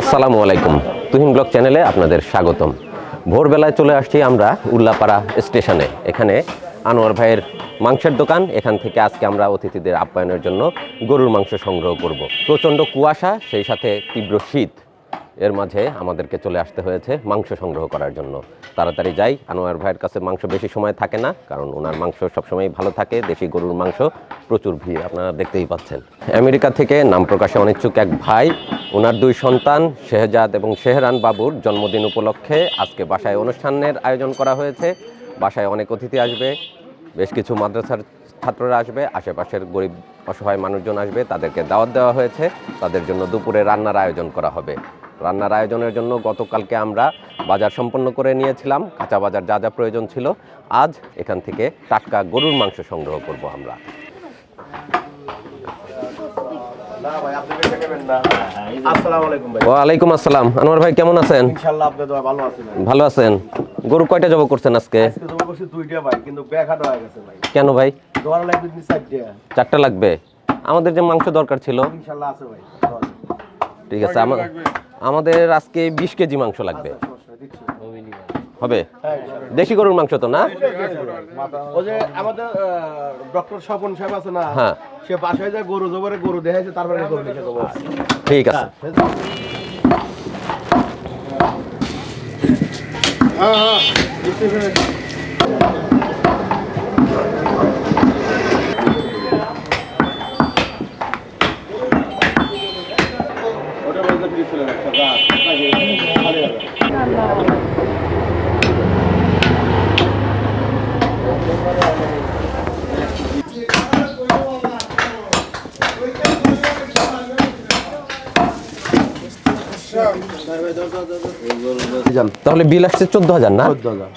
আসসালামু আলাইকুম। তুহিন ব্লক চ্যানেলে আপনাদের স্বাগতম। ভোরবেলায় চলে আসছি আমরা উল্লাপাড়া স্টেশনে। এখানে আনোয়ার ভাইয়ের মাংসের দোকান। এখান থেকে আজকে আমরা অতিথিদের আপ্যায়নের জন্য গরুর মাংস সংগ্রহ করব। প্রচণ্ড কুয়াশা, সেই সাথে তীব্র শীত। এর মাঝে আমাদেরকে চলে আসতে হয়েছে মাংস সংগ্রহ করার জন্য। তাড়াতাড়ি যাই। আনোয়ার ভাইয়ের কাছে মাংস বেশি সময় থাকে না, কারণ ওনার মাংস সবসময় ভালো থাকে, দেশি গরুর মাংস, প্রচুর ভিড়, আপনারা দেখতেই পাচ্ছেন। আমেরিকা থেকে নাম প্রকাশে অনিচ্ছুক এক ভাই, ওনার দুই সন্তান, শেহজাদ এবং শেহরান বাবুর জন্মদিন উপলক্ষে আজকে বাসায় অনুষ্ঠানের আয়োজন করা হয়েছে। বাসায় অনেক অতিথি আসবে, বেশ কিছু মাদ্রাসার ছাত্ররা আসবে, আশেপাশের গরিব, অসহায় মানুষজন আসবে, তাদেরকে দাওয়াত দেওয়া হয়েছে। তাদের জন্য দুপুরে রান্নার আয়োজন করা হবে। রান্নার আয়োজনের জন্য গতকালকে আমরা বাজার সম্পন্ন করে নিয়েছিলাম। কাঁচা বাজার যা যা প্রয়োজন ছিল আজ এখান থেকে টাটকা গরুর মাংস সংগ্রহ করব আমরা। ভাই। ওয়ালাইকুম আসসালাম। আনোয়ার ভাই কেমন আছেন? ইনশাআল্লাহ আপনি তো ভালো আছেন ভাই। ভালো আছেন। গরু কয়টা জব করছেন আজকে? আজকে তোমার কাছে দুইটা ভাই কিন্তু ব্যাঘাট হয়ে গেছে ভাই। কেন ভাই? লাগবে চারটা। চারটা লাগবে? আমাদের যে মাংস দরকার ছিল। ইনশাআল্লাহ আছে ভাই। ঠিক আছে আমা- আমাদের আজকে বিশ কেজি মাংস লাগবে। হবে? হ্যাঁ দেশি গরুর মাংস তো না? ওই যে আমাদের ডক্টর স্বপন সাহেব আছে না হ্যাঁ। সে বাসায় যায় গরু জবারে গরু দেখাইছে তারপরে গরু লিখে দেবো ঠিক আছে। ওটা তাহলে বিল আসছে চোদ্দ হাজার না? চোদ্দ হাজার।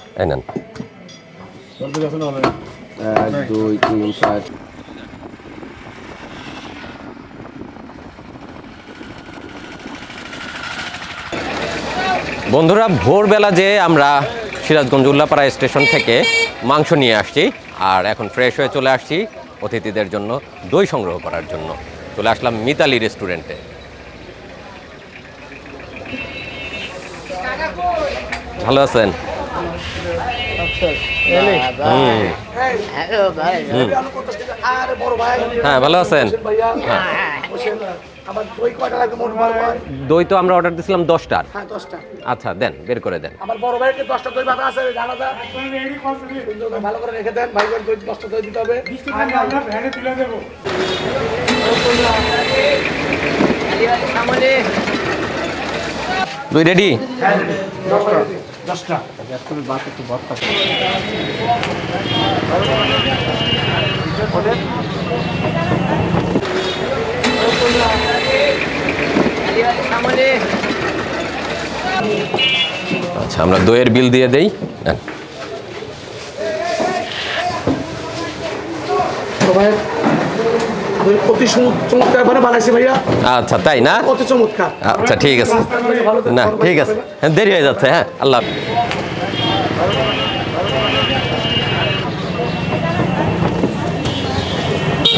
এক দুই তিন চার বন্ধুরা ভোরবেলা যে আমরা সিরাজগঞ্জ উল্লাপাড়া স্টেশন থেকে মাংস নিয়ে আসছি আর এখন ফ্রেশ হয়ে চলে আসছি অতিথিদের জন্য দই সংগ্রহ করার জন্য। চলে আসলাম মিতালি রেস্টুরেন্টে। ভালো আছেন? হ্যাঁ ভালো আছেন? আমার দই কয়টা লাগবে মোট দই তো আমরা অর্ডার দিয়েছিলাম দশটার হ্যাঁ দশটা। আচ্ছা দেন বের করে দেন। আমার বড় ভাইকে দশটা দই বাতা আছে? জানা ভালো করে রেখে দেন ভাইকে দই দশটা দই দিতে হবে। দই রেডি দশটা। আচ্ছা আমরা দইয়ের বিল দিয়ে দেই। আচ্ছা তাই না? আচ্ছা ঠিক আছে। না ঠিক আছে। হ্যাঁ, দেরি হয়ে যাচ্ছে হ্যাঁ আল্লাহ।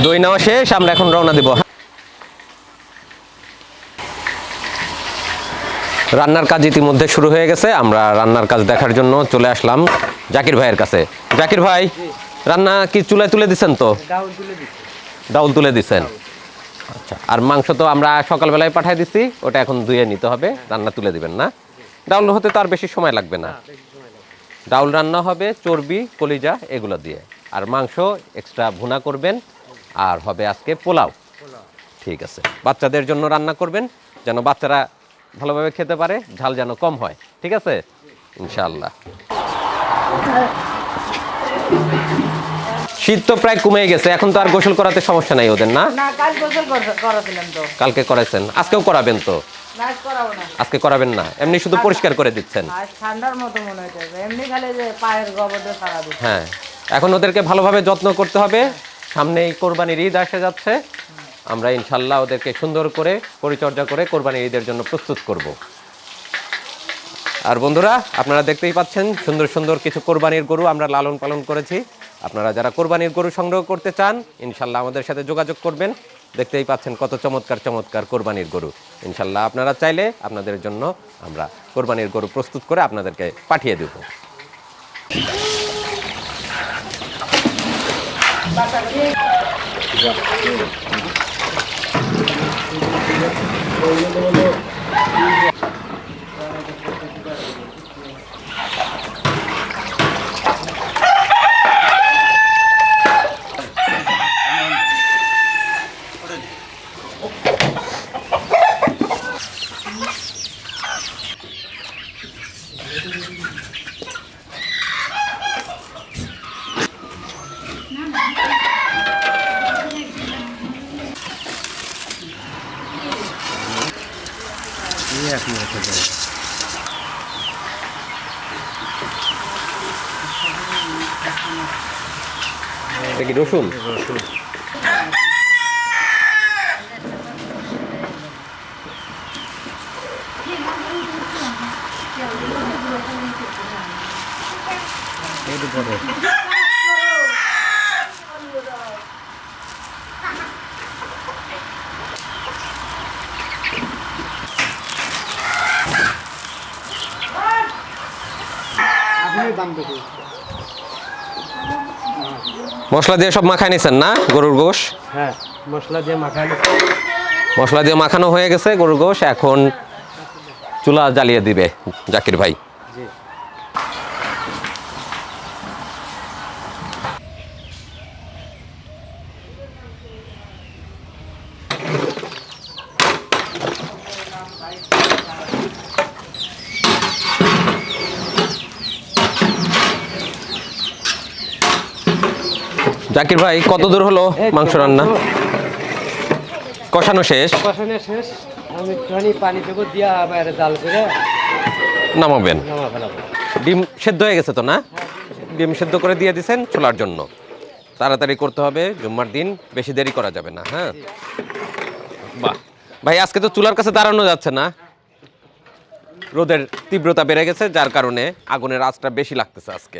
দই নেওয়া শেষ আমরা এখন রওনা দিব রান্নার কাজ ইতিমধ্যে শুরু হয়ে গেছে। আমরা রান্নার কাজ দেখার জন্য চলে আসলাম জাকির ভাইয়ের কাছে। জাকির ভাই রান্না কি চুলায় তুলে দিচ্ছেন তো? ডাউল তুলে দিচ্ছেন আচ্ছা আর মাংস তো আমরা সকালবেলায় পাঠিয়ে দিচ্ছি ওটা এখন ধুয়ে নিতে হবে রান্না তুলে দিবেন না। ডাউল হতে তো আর বেশি সময় লাগবে না। ডাউল রান্না হবে চর্বি কলিজা এগুলো দিয়ে। আর মাংস এক্সট্রা ভুনা করবেন আর হবে আজকে পোলাও। ঠিক আছে। বাচ্চাদের জন্য রান্না করবেন যেন বাচ্চারা ভালোভাবে খেতে পারে ঝাল যেন কম হয় ঠিক আছে? ইনশাআল্লাহ। শীত তো প্রায় কমে গেছে এখন তো আর গোসল করাতে সমস্যা নাই ওদের না? কালকে করাইছেন আজকেও করাবেন তো? আজকে করাবেন না এমনি শুধু পরিষ্কার করে দিচ্ছেন। ঠান্ডার মতো মনে এমনি খালি যে পায়ের গবরটা সারা দিচ্ছে। হ্যাঁ এখন ওদেরকে ভালোভাবে যত্ন করতে হবে সামনে এই কোরবানির ঈদ আসে যাচ্ছে। আমরা ইনশাল্লাহ ওদেরকে সুন্দর করে পরিচর্যা করে কোরবানি ঈদের জন্য প্রস্তুত করব। আর বন্ধুরা, আপনারা দেখতেই পাচ্ছেন সুন্দর সুন্দর কিছু কোরবানির গরু আমরা লালন পালন করেছি। আপনারা যারা কোরবানির গরু সংগ্রহ করতে চান, ইনশাল্লাহ আমাদের সাথে যোগাযোগ করবেন। দেখতেই পাচ্ছেন কত চমৎকার চমৎকার কোরবানির গরু। ইনশাল্লাহ আপনারা চাইলে আপনাদের জন্য আমরা কোরবানির গরু প্রস্তুত করে আপনাদেরকে পাঠিয়ে দেব। এটা viendo los dos. মশলা দিয়ে সব মাখায় নিছেন না গরুর গোশ? হ্যাঁ মশলা দিয়ে মাখানো মশলা দিয়ে মাখানো হয়ে গেছে গরুর গোশ এখন চুলা জ্বালিয়ে দিবে জাকির ভাই জি জাকির ভাই কত দূর হলো মাংস রান্না? কষানো শেষ? কষানো শেষ। আমি একটুখানি পানি দেবো দিয়া আবার জাল করে নামাবেন। ডিম সেদ্ধ হয়ে গেছে তো না? ডিম সেদ্ধ করে দিয়ে দিছেন চুলার জন্য। তাড়াতাড়ি করতে হবে জুম্মার দিন বেশি দেরি করা যাবে না হ্যাঁ? বাহ। ভাই আজকে তো চুলার কাছে দাঁড়ানো যাচ্ছে না। রোদের তীব্রতা বেড়ে গেছে যার কারণে আগুনের আঁচটা বেশি লাগতেছে আজকে।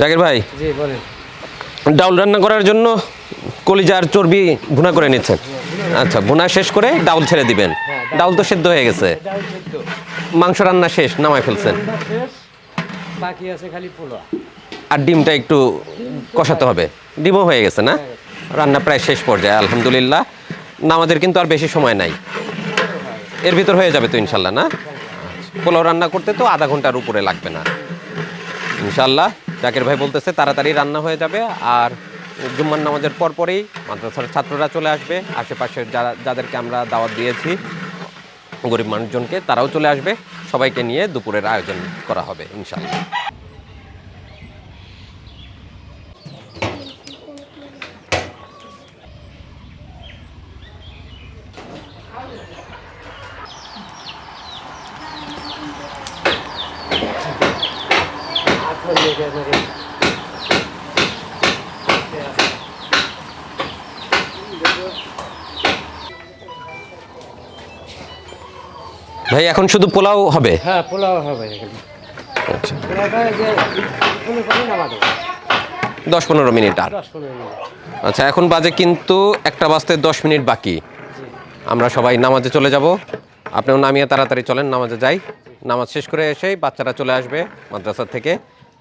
জাকির ভাই ডাউল রান্না করার জন্য কলিজার চর্বি ভুনা করে নিচ্ছেন। আচ্ছা ভুনা শেষ করে ডাউল ছেড়ে দিবেন। ডাউল তো সেদ্ধ হয়ে গেছে। মাংস রান্না শেষ নামায় ফেলছেন। বাকি আছে খালি পোলা আর ডিমটা একটু কষাতে হবে। ডিমও হয়ে গেছে না? রান্না প্রায় শেষ পর্যায়ে আলহামদুলিল্লাহ। না আমাদের কিন্তু আর বেশি সময় নাই। এর ভিতর হয়ে যাবে তো ইনশাল্লাহ না? পোলাও রান্না করতে তো আধা ঘণ্টার উপরে লাগবে না। ইনশাল্লাহ। জাকের ভাই বলতেছে, তাড়াতাড়ি রান্না হয়ে যাবে। আর জুম্মান নামাজের পর পরেই মাদ্রাসার ছাত্ররা চলে আসবে। আশেপাশের যারা যাদেরকে আমরা দাওয়াত দিয়েছি, গরিব মানুষজনকে, তারাও চলে আসবে। সবাইকে নিয়ে দুপুরের আয়োজন করা হবে ইনশাল্লাহ শুধু পোলাও হবে? হ্যাঁ পোলাও হবে আচ্ছা। দশ পনেরো মিনিট আর। আচ্ছা এখন বাজে কিন্তু একটা বাজতে দশ মিনিট বাকি। আমরা সবাই নামাজে চলে যাব। আপনিও নামিয়ে তাড়াতাড়ি চলেন নামাজে যাই। নামাজ শেষ করে এসেই বাচ্চারা চলে আসবে মাদ্রাসা থেকে।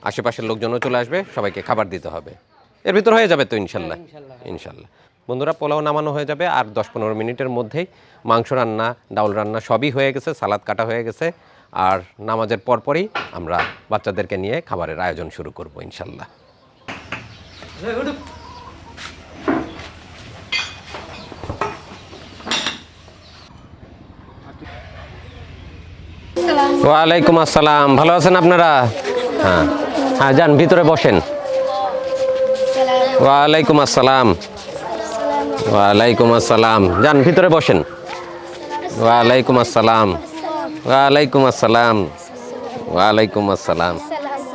আশেপাশের লোকজনও চলে আসবে সবাইকে খাবার দিতে হবে। এর ভিতর হয়ে যাবে তো ইনশাল্লাহ। ইনশাল্লাহ। বন্ধুরা, পোলাও নামানো হয়ে যাবে আর দশ পনেরো মিনিটের মধ্যেই মাংস রান্না, ডাউল রান্না সবই হয়ে গেছে, সালাদ কাটা হয়ে গেছে। আর নামাজের পরপরই আমরা বাচ্চাদেরকে নিয়ে খাবারের আয়োজন শুরু করব ইনশাল্লাহ। ওয়ালাইকুম আসসালাম। ভালো আছেন আপনারা? হ্যাঁ। হ্যাঁ যান, ভিতরে বসেন। ওয়ালাইকুম আসসালাম। ওয়ালাইকুম আসসালাম যান ভিতরে বসেন ওয়ালাইকুম আসসালাম ওয়ালাইকুম আসসালাম ওয়ালাইকুম আসসালাম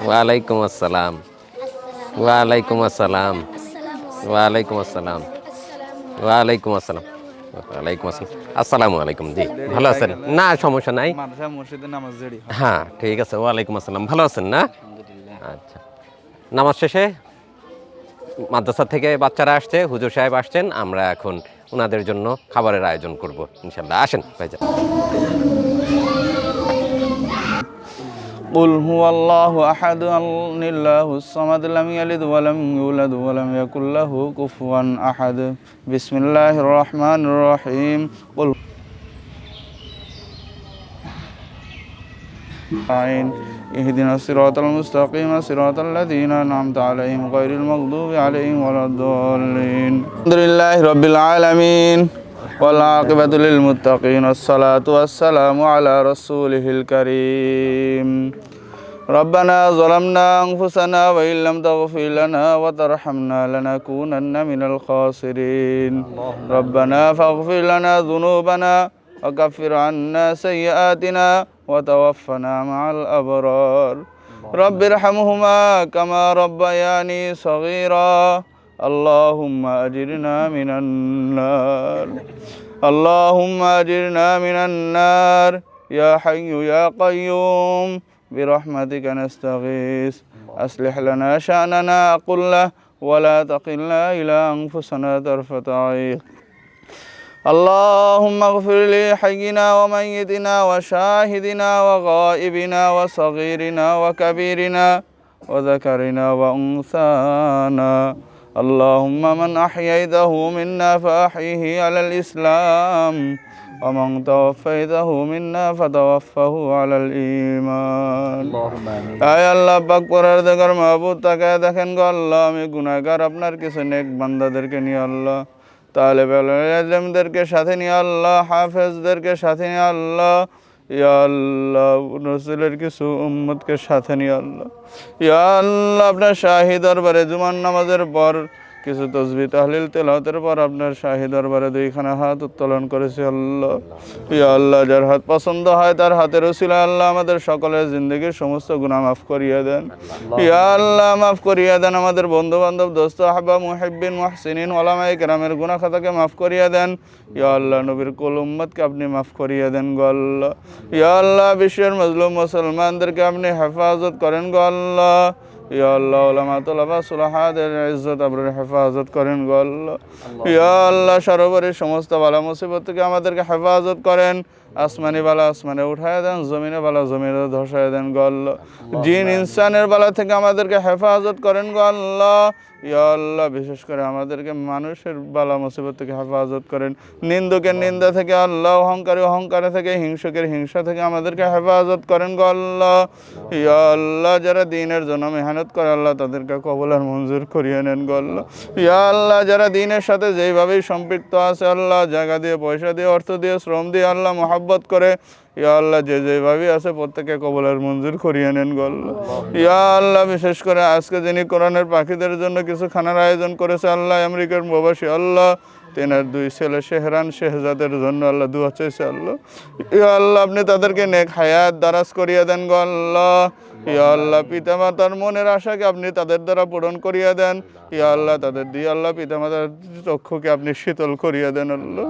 ওয়ালাইকুম আসসালাম ওয়ালাইকুম আসসালাম ওয়ালাইকুম আসসালাম ওয়ালাইকুম আসসালাম ওয়ালাইকুম আসসালাম আসসালামু আলাইকুম জি ভালো আছেন না সমস্যা নাই হ্যাঁ ঠিক আছে ওয়ালাইকুম আসসালাম ভালো আছেন না আচ্ছা নামাজ শেষে মাদ্রাসা থেকে বাচ্চারা আসছে হুজুর সাহেব আসছেন আমরা এখন ওনাদের জন্য খাবারের আয়োজন করব ইনশাল্লাহ আসেন ভাইজান قل هو الله أحد الله الصمد لم يلد ولم يولد ولم يكن له كفوا أحد بسم الله الرحمن الرحيم قل عين اهدنا الصراط المستقيم صراط الذين أنعمت عليهم غير المغضوب عليهم ولا الضالين. الحمد لله رب العالمين والعاقبة للمتقين والصلاة والسلام على رسوله الكريم. ربنا ظلمنا أنفسنا وإن لم تغفر لنا وترحمنا لنكونن من الخاسرين. ربنا فاغفر لنا ذنوبنا وكفر عنا سيئاتنا وتوفنا مع الأبرار. رب ارحمهما كما ربياني صغيرا. اللهم أجرنا من النار. اللهم أجرنا من النار. يا حي يا قيوم. برحمتك نستغيث. أصلح لنا شأننا كله. ولا تقلنا إلى أنفسنا طرفة عين. اللهم اغفر لي حينا وميتنا وشاهدنا وغائبنا وصغيرنا وكبيرنا وذكرنا وأنثانا اللهم من أحييته منا فأحيه على الإسلام ومن توفيته منا فتوفه على الإيمان আয় আল্লাহ পাক পরারদিগার মাহবুব তাকায় দেখেন গো আল্লাহ আমি গুনাহগার আপনার কিছু নেক বান্দাদেরকে নিয়ে আল্লাহ তালেব আলমদেরকে সাথে নিয়ে আল্লাহ, হাফেজদেরকে সাথে নিয়ে আল্লাহ, ইয়া আল্লাহ কিছু উম্মতকে সাথে নিয়ে আল্লাহ। ইয়া আল্লাহ, আপনার শাহি দরবারে জুমান নামাজের পর কিছু তসবি তাহলিল তেলাওয়াতের পর আপনার শাহি দরবারে দুইখানা হাত উত্তোলন করেছে আল্লাহ। ইয়া আল্লাহ যার হাত পছন্দ হয় তার হাতের উসিলা আল্লাহ আমাদের সকলের জিন্দগির সমস্ত গুনাহ মাফ করিয়ে দেন। ইয়া আল্লাহ মাফ করিয়ে দেন আমাদের বন্ধু বান্ধব দোস্ত আহবা মুহিব্বিন মুহসিনিন ওলামাই কেরামের গুনাহ খাতাকে মাফ করিয়ে দেন। ইয়া আল্লাহ নবীর কুল উম্মতকে আপনি মাফ করিয়ে দেন গো আল্লাহ। ইয়া আল্লাহ বিশ্বের মজলুম মুসলমানদেরকে আপনি হেফাজত করেন গো আল্লাহ। ইয়া আল্লাহ ওলামা তোলাবা সুলাহাদের ইজ্জত আপনার হেফাজত করেন ইয়া আল্লাহ সর্বোপরি সমস্ত বালা মুসিবত থেকে আমাদেরকে হেফাজত করেন। আসমানি বালা আসমানে উঠায় দেন, জমিনে বালা জমিনে ধসায় দেন গো আল্লাহ জিন ইনসানের বালা থেকে আমাদেরকে হেফাজত করেন গো আল্লাহ, বিশেষ করে আমাদেরকে মানুষের বালা মুসিবত থেকে হেফাজত করেন। নিন্দুকের নিন্দা থেকে, আল্লাহ অহংকারী অহংকার থেকে, হিংসকের হিংসা থেকে আমাদেরকে হেফাজত করেন গো আল্লাহ, যারা দিনের জন্য মেহনত করে, আল্লাহ তাদেরকে কবল আর মঞ্জুর করিয়ে নেন গো আল্লাহ ইয়া আল্লাহ, যারা দিনের সাথে যেইভাবেই সম্পৃক্ত আছে, আল্লাহ জায়গা দিয়ে, পয়সা দিয়ে, অর্থ দিয়ে, শ্রম দিয়ে, আল্লাহ মোহাব্বত করে, ইয়া আল্লাহ, যে যেভাবে আছে প্রত্যেকে কবলের মঞ্জুর করিয়ে নেন গো ইয়া আল্লাহ, বিশেষ করে আজকে যিনি কোরআনের পাখিদের জন্য কিছু খানার আয়োজন করেছে, আল্লাহ, আমেরিকার প্রবাসী, আল্লাহ, তেনার দুই ছেলে শেহরান, শেহজাদের জন্য আল্লাহ দোয়া চাইছে, আল্লাহ। ইয়া আল্লাহ, আপনি তাদেরকে নেক হায়াত দারাজ করিয়ে দেন গো আল্লাহ। ইয়া আল্লাহ, পিতামাতার মনের আশাকে আপনি তাদের দ্বারা পূরণ করিয়া দেন। ইয়া আল্লাহ, তাদের দিয়ে আল্লাহ, পিতামাতার চক্ষুকে আপনি শীতল করিয়া দেন আল্লাহ।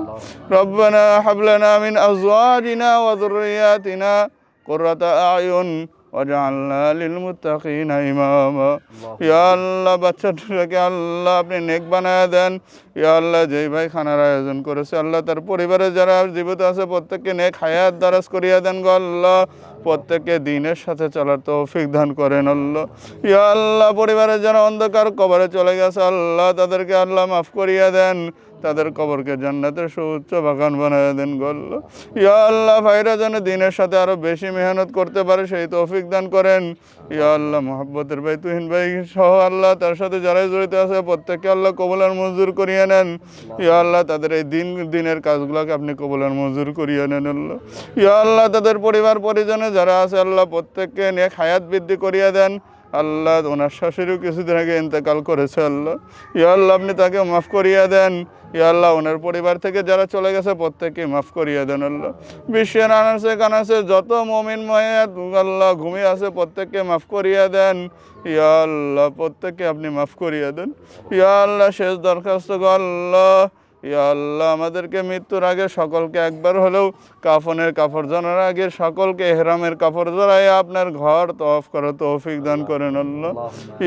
রব্বানা হাবলানা মিন আজওয়াজিনা ওয়া যুররিয়াতিনা আয়ুন ওয়াজআলনা লিল মুত্তাকিনা ইমামা আল্লাহ, বাচ্চাটাকে আল্লাহ আপনি নেক বানায় দেন। ইয়া আল্লাহ, যেই ভাই খানার আয়োজন করেছে, আল্লাহ তার পরিবারে যারা জীবিত আছে, প্রত্যেককে নেক হায়াত দারাজ করিয়া দেন গো আল্লাহ। প্রত্যেককে দিনের সাথে চলার তৌফিক দান করেন আল্লাহ। ইয়া আল্লাহ, পরিবারের যারা অন্ধকার কবরে চলে গেছে, আল্লাহ তাদেরকে আল্লাহ মাফ করিয়া দেন। তাদের কবরকে জান্নাতের সুউচ্চ বাগান বানায় দেন গো আল্লাহ। ইয়া আল্লাহ, ভাইরা যেন দিনের সাথে আরও বেশি মেহনত করতে পারে, সেই তৌফিক দান করেন। ইয়া আল্লাহ, মোহাব্বতের ভাই তুহিন ভাই সহ আল্লাহ, তার সাথে যারাই জড়িত আছে, প্রত্যেককে আল্লাহ কবলার মঞ্জুর করিয়া নিয়ে নেন। ইয়া আল্লাহ, তাদের এই দিন, দিনের কাজগুলোকে আপনি কবলের মজুর করিয়ে নেন আল্লাহ। ইয়া আল্লাহ, তাদের পরিবার, পরিজনে যারা আছে আল্লাহ, প্রত্যেককে নিয়ে হায়াত বৃদ্ধি করিয়া দেন। আল্লাহ, ওনার শাশুড়িও কিছুদিন আগে ইন্তেকাল করেছে আল্লাহ। ইয়া আল্লাহ, আপনি তাকে মাফ করিয়া দেন। ইয়া আল্লাহ, ওনার পরিবার থেকে যারা চলে গেছে প্রত্যেককে মাফ করিয়ে দেন আল্লাহ। বিশ্বের আনাসে কানাসে যত মমিন মায়াত আল্লাহ ঘুমিয়ে আছে, প্রত্যেককে মাফ করিয়ে দেন। ইয়াল্লাহ প্রত্যেককে আপনি মাফ করিয়ে দেন। ইয়া আল্লাহ, শেষ দরখাস্ত আল্লাহ। ইয়া আল্লাহ আমাদেরকে মৃত্যুর আগে সকলকে একবার হলেও কাফনের কাপড় জানার আগে সকলকে এহরামের কাপড় জড়াই আপনার ঘর তফ করে তৌফিক দান করেন আল্লাহ।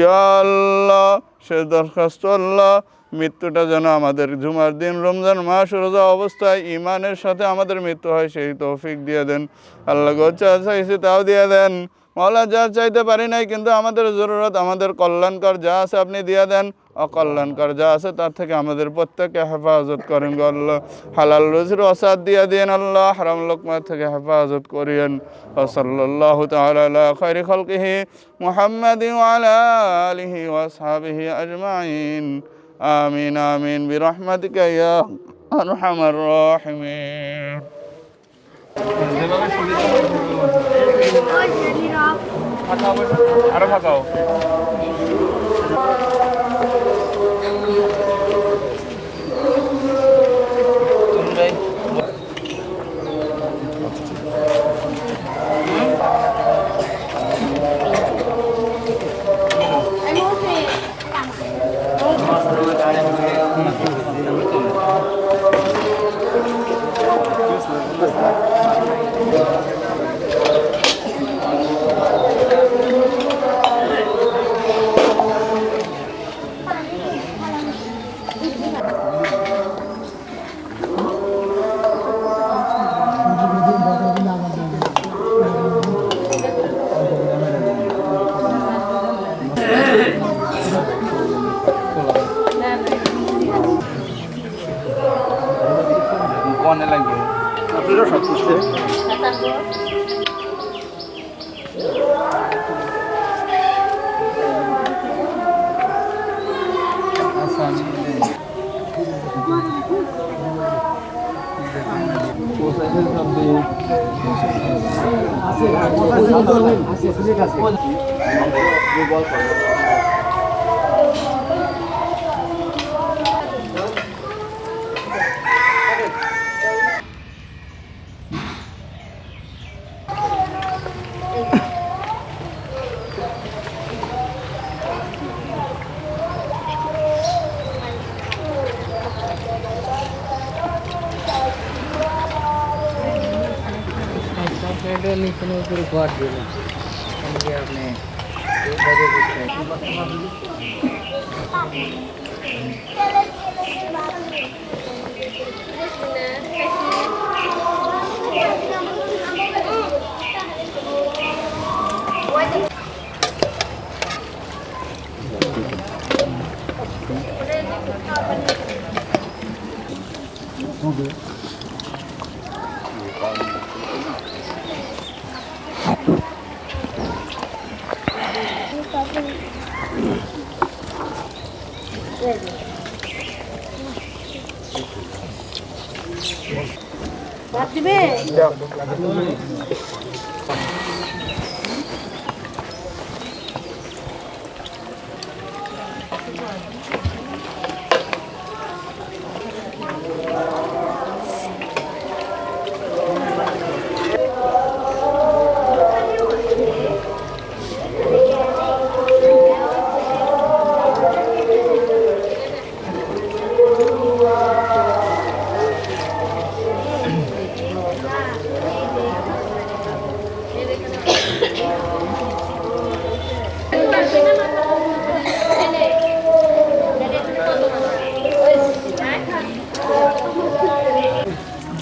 ইয়া আল্লাহ শেষ দরখাস্ত আল্লাহ মৃত্যুটা যেন আমাদের জুমার দিন রমজান মাস রোজা অবস্থায় ইমানের সাথে আমাদের মৃত্যু হয় সেই তৌফিক দিয়ে দেন। আল্লাহ গোচা চাইছে তাও দিয়ে দেন। মৌলা যা চাইতে পারি নাই, কিন্তু আমাদের জরুরত, আমাদের কল্যাণকর যা আছে আপনি দিয়ে দেন। অকল্যাণকর যা আছে, তার থেকে আমাদের প্রত্যেককে হেফাজত করেন গো আল্লাহ। হালাল রুজির অসাদ দিয়ে দিয়েন আল্লাহ, হারাম লোকমার থেকে হেফাজত করিয়েন। ওসল্লাহ তালা খৈরি খলকিহি মুহাম্মদ আলা আলিহি ওয়াসহাবিহি আজমাইন। আমিন আমিন। বিরহমাতিকা ইয়া আরহামার রাহিমিন। আরও ফাঁকাও আছে আছে আছে আছে আছে আছে নিচে উপরে ঘর দিলাম আপনি ভাত দিবে?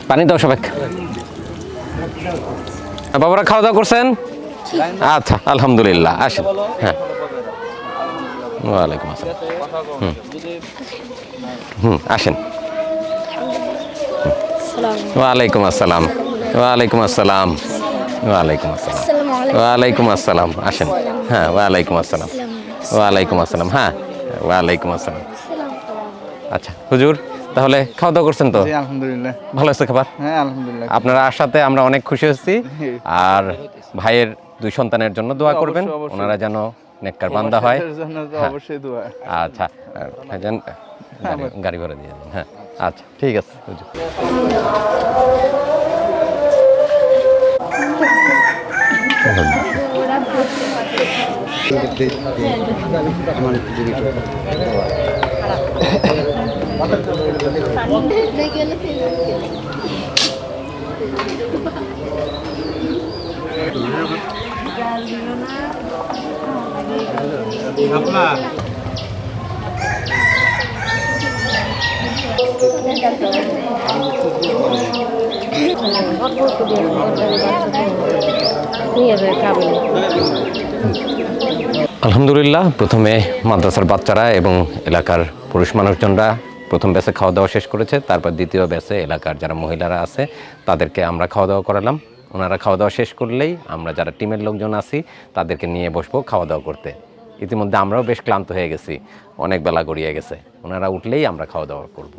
পানি দাও সবাই বাবারা খাওয়া দাওয়া করছেন? আচ্ছা আলহামদুলিল্লাহ আসেন। হ্যাঁ। ওয়ালাইকুম আসসালাম। হুম। হুম আসেন। ওয়ালাইকুম আসসালাম। ওয়ালাইকুম আসসালাম। ওয়ালাইকুম আসসালাম। ওয়ালাইকুম আসসালাম। আসেন। হ্যাঁ ওয়ালাইকুম আসসালাম। ওয়ালাইকুম আসসালাম। হ্যাঁ ওয়ালাইকুম আসসালাম। আচ্ছা হুজুর। তাহলে খাওয়া দাওয়া করছেন তো? আলহামদুলিল্লাহ। ভালো আছে খাবার? হ্যাঁ আলহামদুলিল্লাহ। আপনারা আসাতে আমরা অনেক খুশি হচ্ছি। আর ভাইয়ের দুই সন্তানের জন্য দোয়া করবেন। অবশ্যই, অবশ্যই। ওনারা যেন নেককার বান্দা হয়। তো হ্যাঁ। অবশ্যই দোয়া। আচ্ছা ভাইজান গাড়ি- ভাড়া দিয়ে দেবেন হ্যাঁ। আচ্ছা ঠিক আছে আলহামদুলিল্লাহ প্রথমে মাদ্রাসার বাচ্চারা এবং এলাকার পুরুষ মানুষজনরা প্রথম ব্যাচে খাওয়া দাওয়া শেষ করেছে, তারপর দ্বিতীয় ব্যাচে এলাকার যারা মহিলারা আছে, তাদেরকে আমরা খাওয়া দাওয়া করালাম। ওনারা খাওয়া দাওয়া শেষ করলেই আমরা যারা টিমের লোকজন আছি, তাদেরকে নিয়ে বসবো খাওয়া দাওয়া করতে। ইতিমধ্যে আমরাও বেশ ক্লান্ত হয়ে গেছি, অনেক বেলা গড়িয়ে গেছে। ওনারা উঠলেই আমরা খাওয়া দাওয়া করব।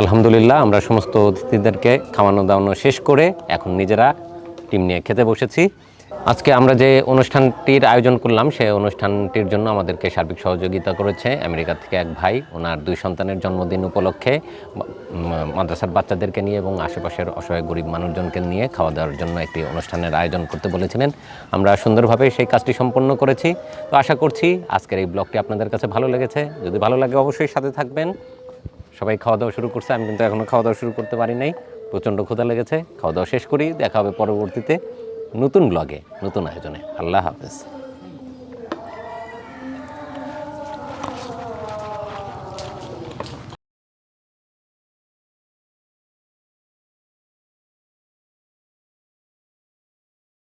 আলহামদুলিল্লাহ, আমরা সমস্ত অতিথিদেরকে খাওয়ানো দাওয়ানো শেষ করে এখন নিজেরা টিম নিয়ে খেতে বসেছি। আজকে আমরা যে অনুষ্ঠানটির আয়োজন করলাম, সেই অনুষ্ঠানটির জন্য আমাদেরকে সার্বিক সহযোগিতা করেছে আমেরিকা থেকে এক ভাই। ওনার দুই সন্তানের জন্মদিন উপলক্ষে মাদ্রাসার বাচ্চাদেরকে নিয়ে এবং আশেপাশের অসহায় গরিব মানুষজনকে নিয়ে খাওয়া দাওয়ার জন্য একটি অনুষ্ঠানের আয়োজন করতে বলেছিলেন। আমরা সুন্দরভাবে সেই কাজটি সম্পন্ন করেছি। তো আশা করছি আজকের এই ব্লগটি আপনাদের কাছে ভালো লেগেছে। যদি ভালো লাগে অবশ্যই সাথে থাকবেন। সবাই খাওয়া দাওয়া শুরু করছে, আমি কিন্তু এখনও খাওয়া দাওয়া শুরু করতে পারি নাই। প্রচণ্ড ক্ষুধা লেগেছে, খাওয়া দাওয়া শেষ করি, দেখা হবে পরবর্তীতে নতুন ব্লগে নতুন আয়োজনে। আল্লাহ হাফেজ।